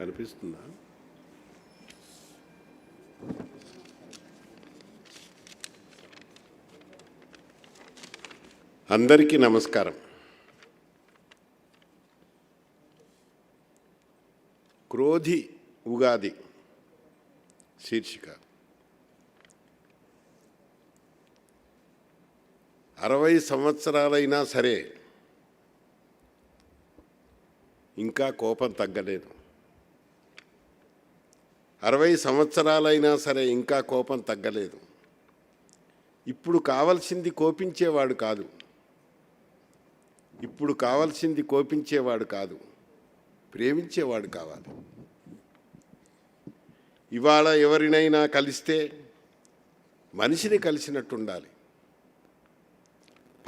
కనిపిస్తుందా? అందరికీ నమస్కారం. క్రోధి ఉగాది శీర్షిక. అరవై సంవత్సరాలైనా సరే ఇంకా కోపం తగ్గలేదు. అరవై సంవత్సరాలైనా సరే ఇంకా కోపం తగ్గలేదు. ఇప్పుడు కావలసింది కోపించేవాడు కాదు. ఇప్పుడు కావలసింది కోపించేవాడు కాదు. ప్రేమించేవాడు కావాలి. ఇవాళ ఎవరినైనా కలిస్తే మనిషిని కలిసినట్టుండాలి.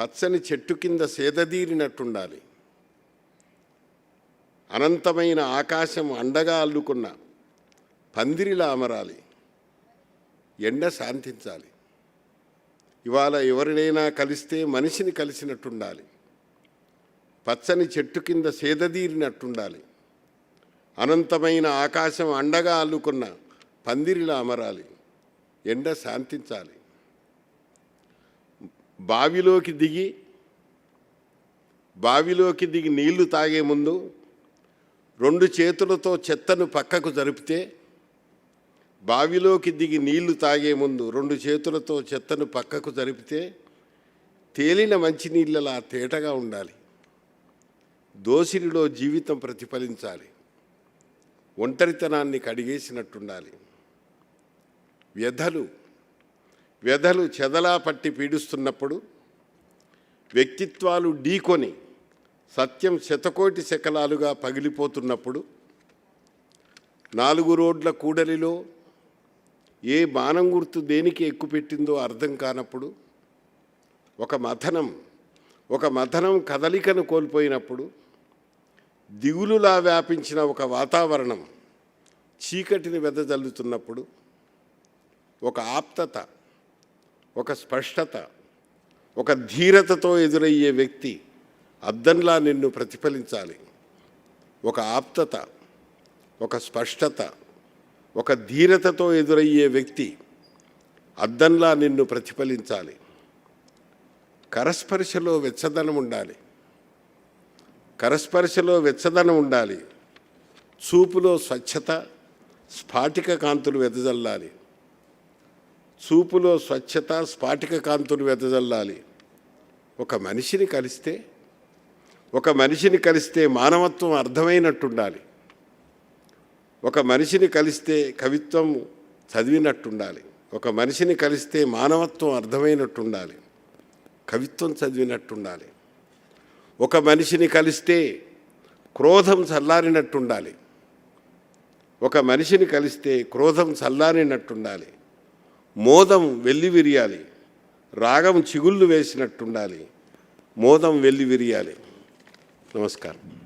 పచ్చని చెట్టు కింద సేదదీరినట్టుండాలి అనంతమైన ఆకాశం అండగా అల్లుకున్న పందిరిలా అమరాలి ఎండ శాంతించాలి. ఇవాళ ఎవరినైనా కలిస్తే మనిషిని కలిసినట్టుండాలి. పచ్చని చెట్టు కింద సేదదీరినట్టుండాలి అనంతమైన ఆకాశం అండగా అల్లుకున్న పందిరిలా అమరాలి ఎండ శాంతించాలి. బావిలోకి దిగి బావిలోకి దిగి నీళ్ళు తాగే ముందు రెండు చేతులతో చెత్తను పక్కకు జరిపితే బావిలోకి దిగి నీళ్ళు తాగే ముందు రెండు చేతులతో చెత్తను పక్కకు జరిపితే తేలిన మంచినీళ్ళలా తేటగా ఉండాలి. దోసిరిలో జీవితం ప్రతిఫలించాలి. ఒంటరితనాన్ని కడిగేసినట్టుండాలి. వ్యధలు వ్యధలు చెదలా పట్టి పీడిస్తున్నప్పుడు వ్యక్తిత్వాలు ఢీకొని సత్యం శతకోటి శకలాలుగా పగిలిపోతున్నప్పుడు నాలుగు రోడ్ల కూడలిలో ఏ బాణం గుర్తు దేనికి ఎక్కుపెట్టిందో అర్థం కానప్పుడు ఒక మథనం ఒక మథనం కదలికను కోల్పోయినప్పుడు దిగులులా వ్యాపించిన ఒక వాతావరణం చీకటిని వెదజల్లుతున్నప్పుడు ఒక ఆప్తత ఒక స్పష్టత ఒక ధీరతతో ఎదురయ్యే వ్యక్తి అద్దంలా నిన్ను ప్రతిఫలించాలి. ఒక ఆప్తత ఒక స్పష్టత ఒక ధీరతతో ఎదురయ్యే వ్యక్తి అద్దంలా నిన్ను ప్రతిఫలించాలి. కరస్పర్శలో వెచ్చదనం ఉండాలి. కరస్పర్శలో వెచ్చదనం ఉండాలి. చూపులో స్వచ్ఛత స్ఫాటిక కాంతులు వెదజల్లాలి. చూపులో స్వచ్ఛత స్ఫాటిక కాంతులు వెదజల్లాలి. ఒక మనిషిని కలిస్తే ఒక మనిషిని కలిస్తే మానవత్వం అర్థమైనట్టుండాలి. ఒక మనిషిని కలిస్తే కవిత్వం చదివినట్టుండాలి. ఒక మనిషిని కలిస్తే మానవత్వం అర్థమైనట్టుండాలి. కవిత్వం చదివినట్టుండాలి. ఒక మనిషిని కలిస్తే క్రోధం చల్లారినట్టుండాలి. ఒక మనిషిని కలిస్తే క్రోధం చల్లారినట్టుండాలి. మోదం వెళ్ళి విరియాలి. రాగం చిగుళ్ళు వేసినట్టుండాలి. మోదం వెళ్ళి విరియాలి. నమస్కారం.